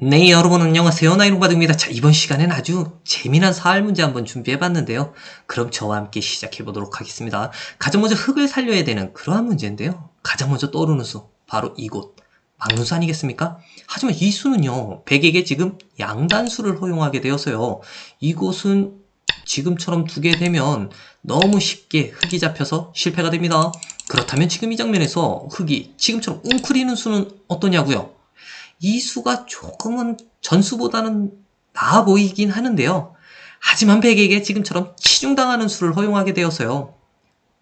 네, 여러분 안녕하세요. 나이롱바드입니다. 자, 이번 시간엔 아주 재미난 사활 문제 한번 준비해봤는데요. 그럼 저와 함께 시작해보도록 하겠습니다. 가장 먼저 흙을 살려야 되는 그러한 문제인데요. 가장 먼저 떠오르는 수, 바로 이곳. 막눈수 아니겠습니까? 하지만 이 수는요, 100에게 지금 양단수를 허용하게 되어서요. 이곳은 지금처럼 두게 되면 너무 쉽게 흙이 잡혀서 실패가 됩니다. 그렇다면 지금 이 장면에서 흙이 지금처럼 웅크리는 수는 어떠냐고요? 이 수가 조금은 전수보다는 나아 보이긴 하는데요. 하지만 백에게 지금처럼 치중당하는 수를 허용하게 되어서요.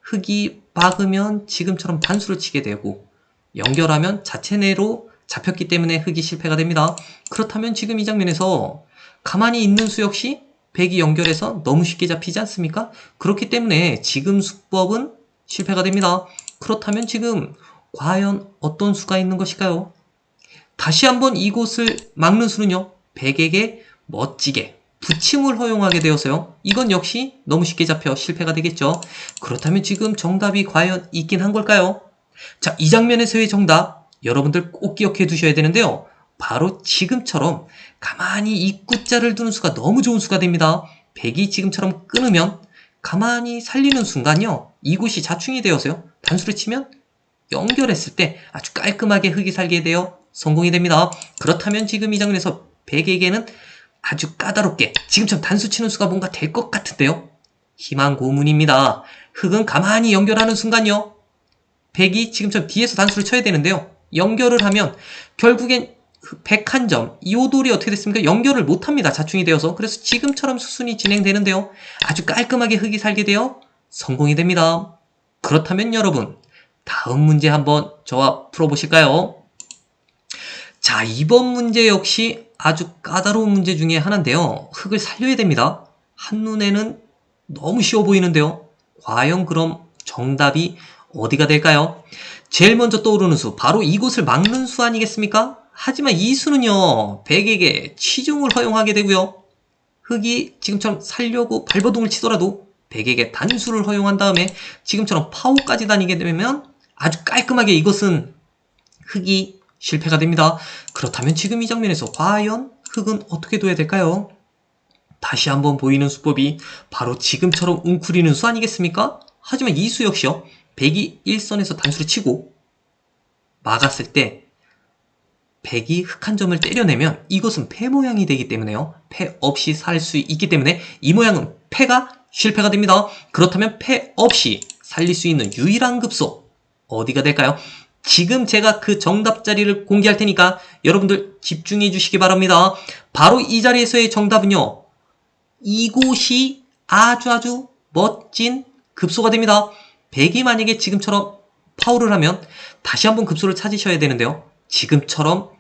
흙이 박으면 지금처럼 단수를 치게 되고 연결하면 자체 내로 잡혔기 때문에 흙이 실패가 됩니다. 그렇다면 지금 이 장면에서 가만히 있는 수 역시 백이 연결해서 너무 쉽게 잡히지 않습니까? 그렇기 때문에 지금 수법은 실패가 됩니다. 그렇다면 지금 과연 어떤 수가 있는 것일까요? 다시 한번 이곳을 막는 수는요, 백에게 멋지게 붙임을 허용하게 되어서요. 이건 역시 너무 쉽게 잡혀 실패가 되겠죠. 그렇다면 지금 정답이 과연 있긴 한 걸까요? 자, 이 장면에서의 정답 여러분들 꼭 기억해 두셔야 되는데요. 바로 지금처럼 가만히 입구자를 두는 수가 너무 좋은 수가 됩니다. 백이 지금처럼 끊으면 가만히 살리는 순간요. 이곳이 자충이 되어서요. 단수를 치면 연결했을 때 아주 깔끔하게 흙이 살게 되어 성공이 됩니다. 그렇다면 지금 이 장면에서 백에게는 아주 까다롭게 지금처럼 단수 치는 수가 뭔가 될 것 같은데요. 희망 고문입니다. 흙은 가만히 연결하는 순간요. 백이 지금처럼 뒤에서 단수를 쳐야 되는데요. 연결을 하면 결국엔 백 한 점, 이오돌이 어떻게 됐습니까? 연결을 못합니다. 자충이 되어서. 그래서 지금처럼 수순이 진행되는데요. 아주 깔끔하게 흙이 살게 되어 성공이 됩니다. 그렇다면 여러분, 다음 문제 한번 저와 풀어보실까요? 자, 이번 문제 역시 아주 까다로운 문제 중에 하나인데요. 흙을 살려야 됩니다. 한눈에는 너무 쉬워 보이는데요. 과연 그럼 정답이 어디가 될까요? 제일 먼저 떠오르는 수, 바로 이곳을 막는 수 아니겠습니까? 하지만 이 수는요, 백에게 치중을 허용하게 되고요. 흙이 지금처럼 살려고 발버둥을 치더라도 백에게 단수를 허용한 다음에 지금처럼 파워까지 다니게 되면 아주 깔끔하게 이것은 흙이 실패가 됩니다. 그렇다면 지금 이 장면에서 과연 흙은 어떻게 둬야 될까요? 다시 한번 보이는 수법이 바로 지금처럼 웅크리는 수 아니겠습니까? 하지만 이 수 역시요. 백이 일선에서 단수를 치고 막았을 때 백이 흙한 점을 때려내면 이것은 패 모양이 되기 때문에요. 패 없이 살 수 있기 때문에 이 모양은 패가 실패가 됩니다. 그렇다면 패 없이 살릴 수 있는 유일한 급소 어디가 될까요? 지금 제가 그 정답 자리를 공개할 테니까 여러분들 집중해 주시기 바랍니다. 바로 이 자리에서의 정답은요. 이곳이 아주 아주 멋진 급소가 됩니다. 백이 만약에 지금처럼 파울을 하면 다시 한번 급소를 찾으셔야 되는데요. 지금처럼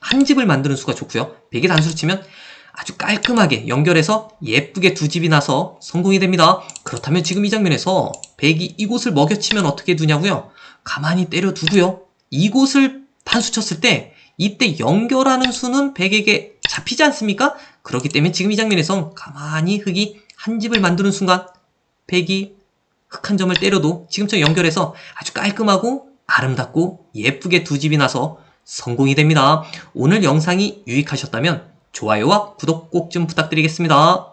한 집을 만드는 수가 좋고요. 백이 단수를 치면 아주 깔끔하게 연결해서 예쁘게 두 집이 나서 성공이 됩니다. 그렇다면 지금 이 장면에서 백이 이곳을 먹여치면 어떻게 두냐고요? 가만히 때려 두고요. 이곳을 단수 쳤을 때 이때 연결하는 수는 백에게 잡히지 않습니까? 그렇기 때문에 지금 이 장면에서 가만히 흙이 한 집을 만드는 순간 백이 흙한 점을 때려도 지금처럼 연결해서 아주 깔끔하고 아름답고 예쁘게 두 집이 나서 성공이 됩니다. 오늘 영상이 유익하셨다면 좋아요와 구독 꼭 좀 부탁드리겠습니다.